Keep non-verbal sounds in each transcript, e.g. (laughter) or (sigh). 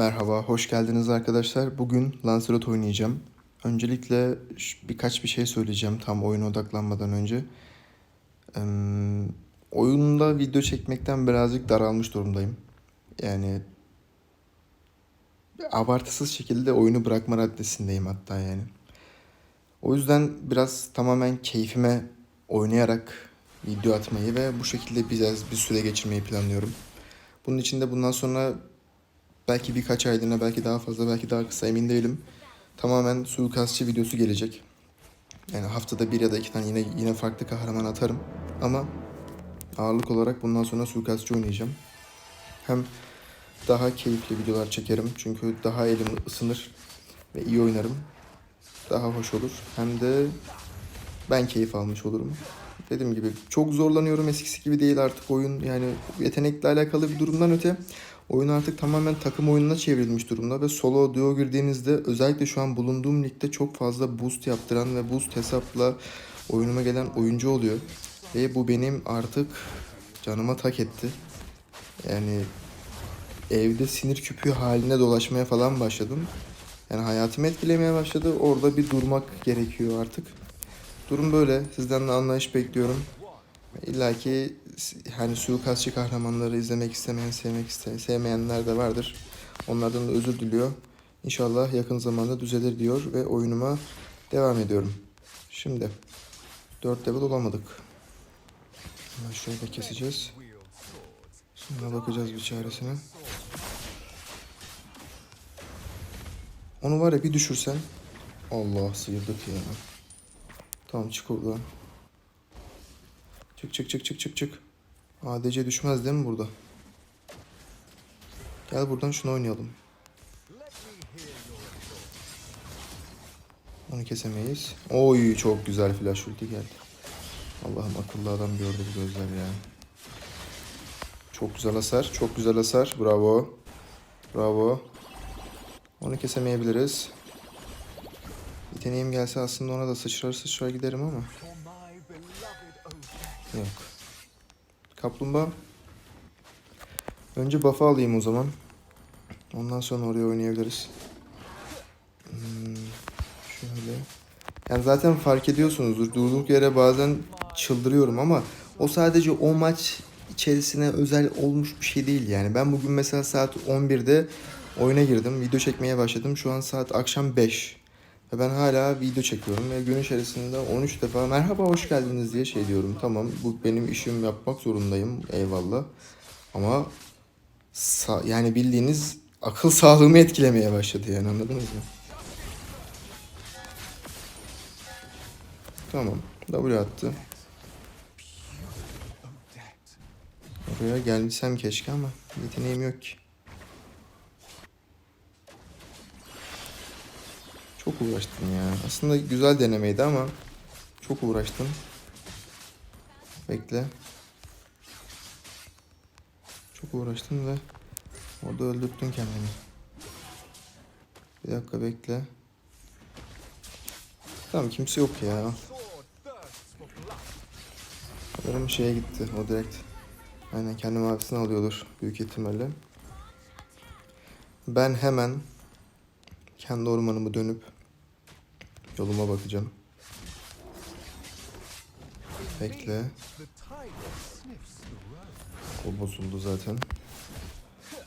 Merhaba, hoş geldiniz arkadaşlar. Bugün Lancelot oynayacağım. Öncelikle birkaç bir şey söyleyeceğim tam oyuna odaklanmadan önce. Eee, oyunda video çekmekten birazcık daralmış durumdayım. Yani abartısız şekilde oyunu bırakma raddesindeyim hatta yani. O yüzden biraz tamamen keyfime oynayarak video atmayı ve bu şekilde biraz bir süre geçirmeyi planlıyorum. Bunun için de bundan sonra belki birkaç aylığına belki daha fazla belki daha kısa emin değilim. Tamamen suikastçı videosu gelecek. Yani haftada bir ya da iki tane yine yine farklı kahraman atarım. Ama ağırlık olarak bundan sonra suikastçı oynayacağım. Hem daha keyifli videolar çekerim. Çünkü daha elim ısınır ve iyi oynarım. Daha hoş olur. Hem de ben keyif almış olurum. Dediğim gibi çok zorlanıyorum. Eskisi gibi değil artık oyun. Yani yetenekle alakalı bir durumdan öte oyun artık tamamen takım oyununa çevrilmiş durumda ve solo duo girdiğinizde özellikle şu an bulunduğum ligde çok fazla boost yaptıran ve boost hesapla oyunuma gelen oyuncu oluyor. Ve bu benim artık canıma tak etti. Yani evde sinir küpü haline dolaşmaya falan başladım. Yani hayatımı etkilemeye başladı. Orada bir durmak gerekiyor artık. Durum böyle. Sizden de anlayış bekliyorum. İlla ki hani suikastçı kahramanları izlemek istemeyen, sevmek isteyen, sevmeyenler de vardır. Onlardan da özür diliyor. İnşallah yakın zamanda düzelir diyor ve oyunuma devam ediyorum. Şimdi 4 level olamadık. Hemen şöyle keseceğiz. Sonra bakacağız bir çaresine. Onu var ya bir düşürsen. Allah sıyırdık ya. Tamam çık oradan. Çık çık çık çık çık çık. ADC düşmez değil mi burada? Gel buradan şunu oynayalım. Onu kesemeyiz. Oy çok güzel flash ulti geldi. Allah'ım akıllı adam gördü bu gözler ya. Çok güzel hasar. Çok güzel hasar. Bravo. Bravo. Onu kesemeyebiliriz. Yeteneğim gelse aslında ona da sıçrar sıçrar giderim ama. Yok. Kaplumbağa. Önce buff'ı alayım o zaman. Ondan sonra oraya oynayabiliriz. Hmm, şöyle. Yani zaten fark ediyorsunuzdur. Durduk yere bazen çıldırıyorum ama o sadece o maç içerisine özel olmuş bir şey değil yani. Ben bugün mesela saat 11'de oyuna girdim. Video çekmeye başladım. Şu an saat akşam 5. Ve ben hala video çekiyorum ve gün içerisinde 13 defa merhaba hoş geldiniz diye şey diyorum. Tamam bu benim işim yapmak zorundayım eyvallah. Ama yani bildiğiniz akıl (laughs) sağlığımı etkilemeye başladı yani anladınız mı? Tamam. W attı. Oraya gelmişsem keşke ama yeteneğim yok ki. Çok uğraştım ya. Aslında güzel denemeydi ama çok uğraştım. Bekle. Çok uğraştım ve orada öldürttün kendini. Bir dakika bekle. Tamam kimse yok ya. Sanırım şeye gitti o direkt. Aynen kendi mavisini alıyordur büyük ihtimalle. Ben hemen kendi ormanımı dönüp yoluma bakacağım. Bekle. O bozuldu zaten.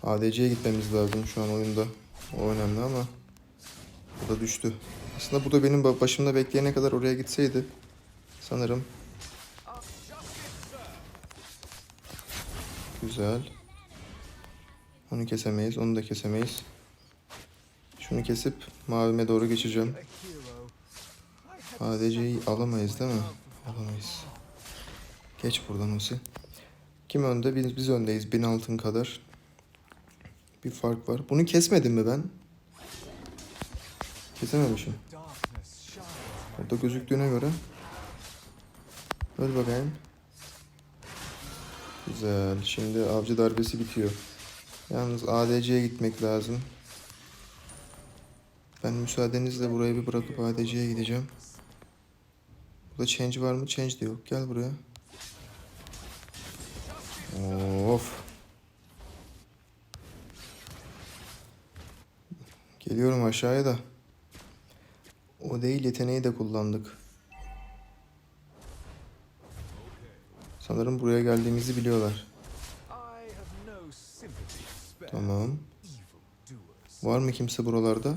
ADC'ye gitmemiz lazım şu an oyunda. O önemli ama bu da düştü. Aslında bu da benim ba- başımda bekleyene kadar oraya gitseydi sanırım. Güzel. Onu kesemeyiz, onu da kesemeyiz. Şunu kesip mavime doğru geçeceğim. ADC'yi alamayız değil mi? Alamayız. Geç buradan Osi. Kim önde? Biz, biz öndeyiz. Bin altın kadar. Bir fark var. Bunu kesmedim mi ben? Kesememişim. Orada gözüktüğüne göre. Öl bakayım. Güzel. Şimdi avcı darbesi bitiyor. Yalnız ADC'ye gitmek lazım. Ben müsaadenizle burayı bir bırakıp ADC'ye gideceğim. Burada change var mı? Change de yok. Gel buraya. Of. Geliyorum aşağıya da. O değil yeteneği de kullandık. Sanırım buraya geldiğimizi biliyorlar. Tamam. Var mı kimse buralarda?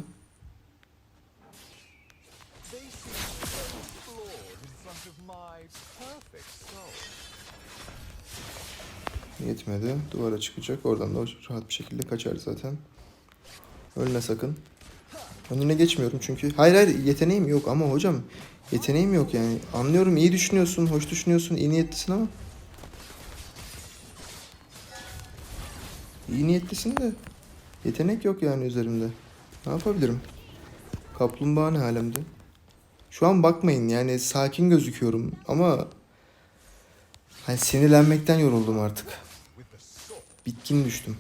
Yetmedi. Duvara çıkacak. Oradan da rahat bir şekilde kaçar zaten. Ölme sakın. Önüne geçmiyorum çünkü. Hayır hayır yeteneğim yok ama hocam. Yeteneğim yok yani. Anlıyorum iyi düşünüyorsun, hoş düşünüyorsun, iyi niyetlisin ama. İyi niyetlisin de. Yetenek yok yani üzerimde. Ne yapabilirim? Kaplumbağa ne halimde? Şu an bakmayın yani sakin gözüküyorum ama hani sinirlenmekten yoruldum artık. Bitkin düştüm.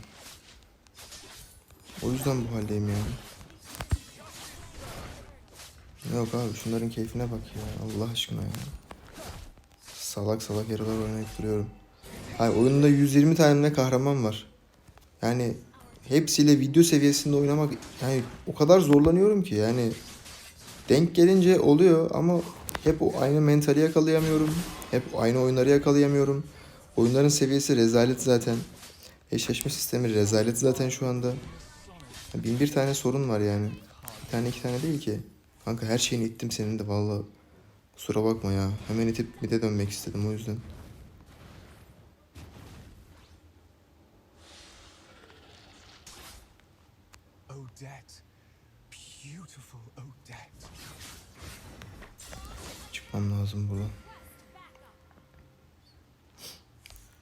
O yüzden bu haldeyim yani. Yok abi şunların keyfine bak ya Allah aşkına ya. Salak salak yaralar oynayıp duruyorum. Hayır oyunda 120 tane ne kahraman var. Yani hepsiyle video seviyesinde oynamak yani o kadar zorlanıyorum ki yani denk gelince oluyor ama hep o aynı mentali yakalayamıyorum. Hep aynı oyunları yakalayamıyorum. Oyunların seviyesi rezalet zaten. Eşleşme sistemi rezalet zaten şu anda. Bin bir tane sorun var yani. Bir tane iki tane değil ki. Kanka her şeyini ittim senin de valla. Kusura bakma ya. Hemen itip mide dönmek istedim o yüzden. Odette. Beautiful Odette. Çıkmam lazım buradan.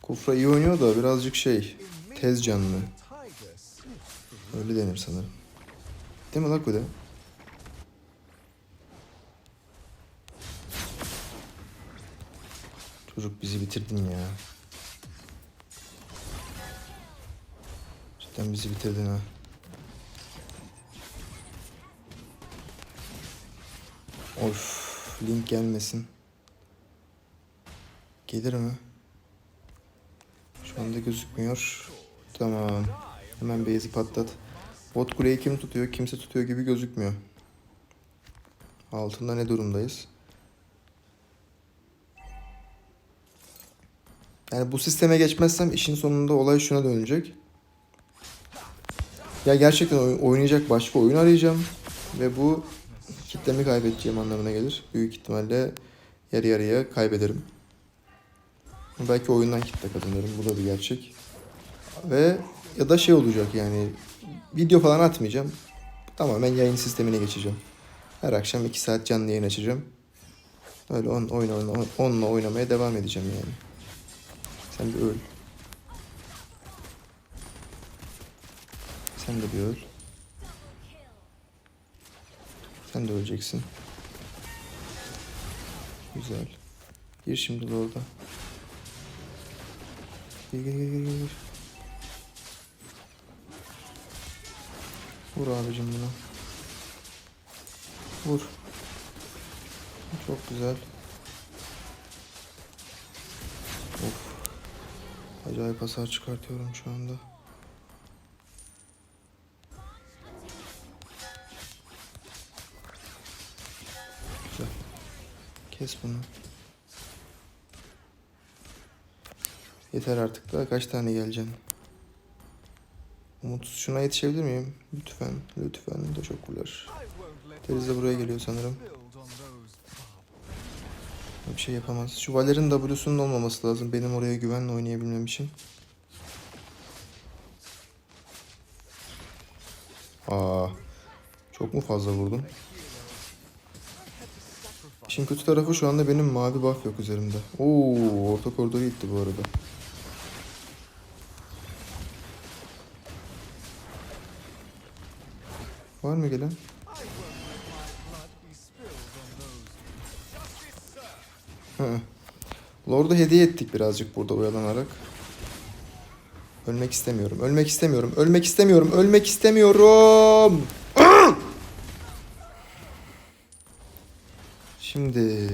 Kufra iyi oynuyor da birazcık şey. Tez canlı. Öyle denir sanırım. Değil mi lan Kude? Çocuk bizi bitirdin ya. Cidden bizi bitirdin ha. Of, link gelmesin. Gelir mi? Şu anda gözükmüyor. Tamam. Hemen base'i patlat. Bot kuleyi kim tutuyor? Kimse tutuyor gibi gözükmüyor. Altında ne durumdayız? Yani bu sisteme geçmezsem işin sonunda olay şuna dönecek. Ya gerçekten oy- oynayacak başka oyun arayacağım. Ve bu kitlemi kaybedeceğim anlamına gelir. Büyük ihtimalle yarı yarıya kaybederim. Belki oyundan kitle kazanırım. Bu da bir gerçek. Ve ya da şey olacak yani video falan atmayacağım. Tamamen yayın sistemine geçeceğim. Her akşam 2 saat canlı yayın açacağım. Öyle on, oyun, oyna, onunla oynamaya devam edeceğim yani. Sen bir öl. Sen de bir öl. Sen de öleceksin. Güzel. Gir şimdi orada. Gir gir gir gir gir. Vur abicim bunu. Vur. Çok güzel. Of. Acayip hasar çıkartıyorum şu anda. Kes bunu. Yeter artık daha kaç tane geleceksin? Umut şuna yetişebilir miyim? Lütfen, lütfen. Teşekkürler. Deniz de buraya geliyor sanırım. Bir şey yapamaz. Şu Valer'in W'sunun olmaması lazım benim oraya güvenle oynayabilmem için. Aa, çok mu fazla vurdum? İşin kötü tarafı şu anda benim mavi buff yok üzerimde. Oo, orta koridoru gitti bu arada. Var mı gelen? Lord'u hediye ettik birazcık burada oyalanarak. Ölmek istemiyorum. Ölmek istemiyorum. Ölmek istemiyorum. Ölmek istemiyorum. Şimdi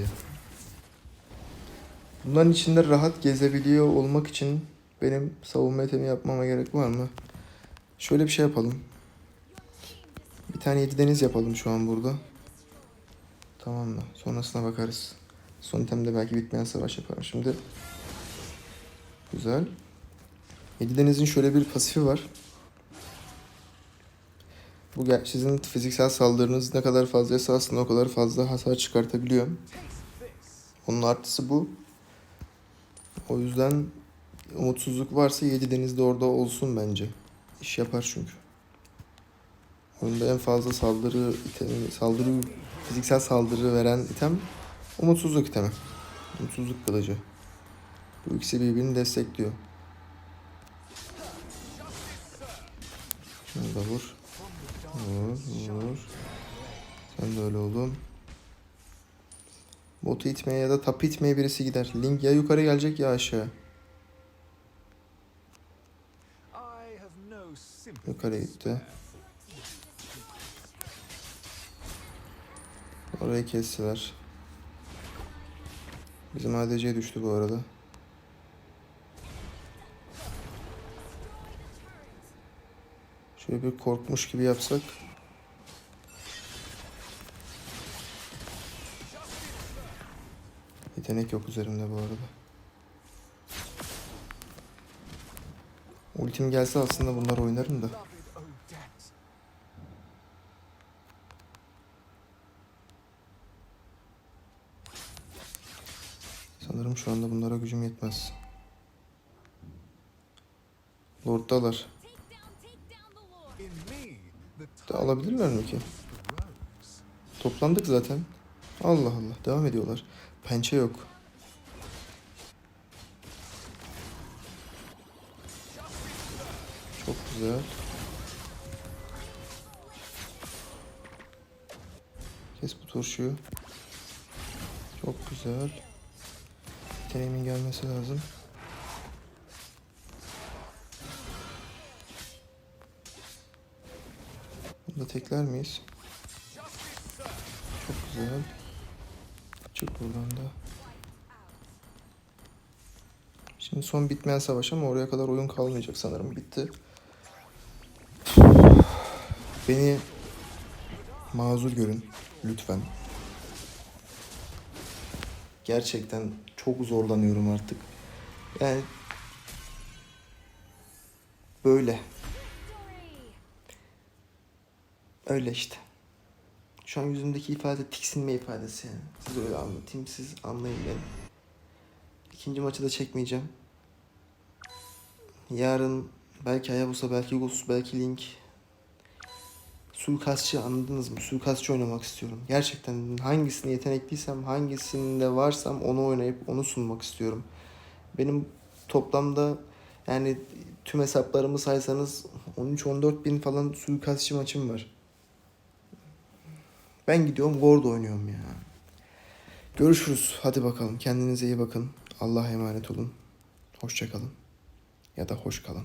bunların içinde rahat gezebiliyor olmak için benim savunma etemi yapmama gerek var mı? Şöyle bir şey yapalım. Bir tane yedi deniz yapalım şu an burada. Tamam mı? Sonrasına bakarız. Son itemde belki bitmeyen savaş yaparım. Şimdi güzel. Yedi denizin şöyle bir pasifi var. Bu sizin fiziksel saldırınız ne kadar fazlaysa aslında o kadar fazla hasar çıkartabiliyor. Onun artısı bu. O yüzden umutsuzluk varsa yedi deniz de orada olsun bence. İş yapar çünkü. Oyunda en fazla saldırı itemi, saldırı fiziksel saldırı veren item umutsuzluk itemi. Umutsuzluk kılıcı. Bu ikisi birbirini destekliyor. Şunu da vur. Vur, vur. Sen de öyle oğlum. Botu itmeye ya da tapı itmeye birisi gider. Link ya yukarı gelecek ya aşağı. Yukarı gitti. Orayı kestiler. Bizim ADC düştü bu arada. Şöyle bir korkmuş gibi yapsak. Yetenek yok üzerimde bu arada. Ultim gelse aslında bunlar oynarım da. Sanırım şu anda bunlara gücüm yetmez. Lord'dalar. De alabilirler mi ki? Toplandık zaten. Allah Allah. Devam ediyorlar. Pençe yok. Çok güzel. Kes bu turşuyu. Çok güzel. Yeteneğimin gelmesi lazım. Bunu tekler miyiz? Çok güzel. Çık buradan da. Şimdi son bitmeyen savaş ama oraya kadar oyun kalmayacak sanırım. Bitti. Beni mazur görün lütfen. Gerçekten çok zorlanıyorum artık. Yani böyle. Öyle işte. Şu an yüzümdeki ifade tiksinme ifadesi yani. Siz öyle anlatayım, siz anlayın beni. İkinci maçı da çekmeyeceğim. Yarın belki Hayabusa, belki Gus, belki Link. Suikastçı anladınız mı? Suikastçı oynamak istiyorum. Gerçekten hangisini yetenekliysem, hangisinde varsam onu oynayıp onu sunmak istiyorum. Benim toplamda yani tüm hesaplarımı saysanız 13-14 bin falan suikastçı maçım var. Ben gidiyorum Gordo oynuyorum ya. Görüşürüz. Hadi bakalım. Kendinize iyi bakın. Allah'a emanet olun. Hoşça kalın. Ya da hoş kalın.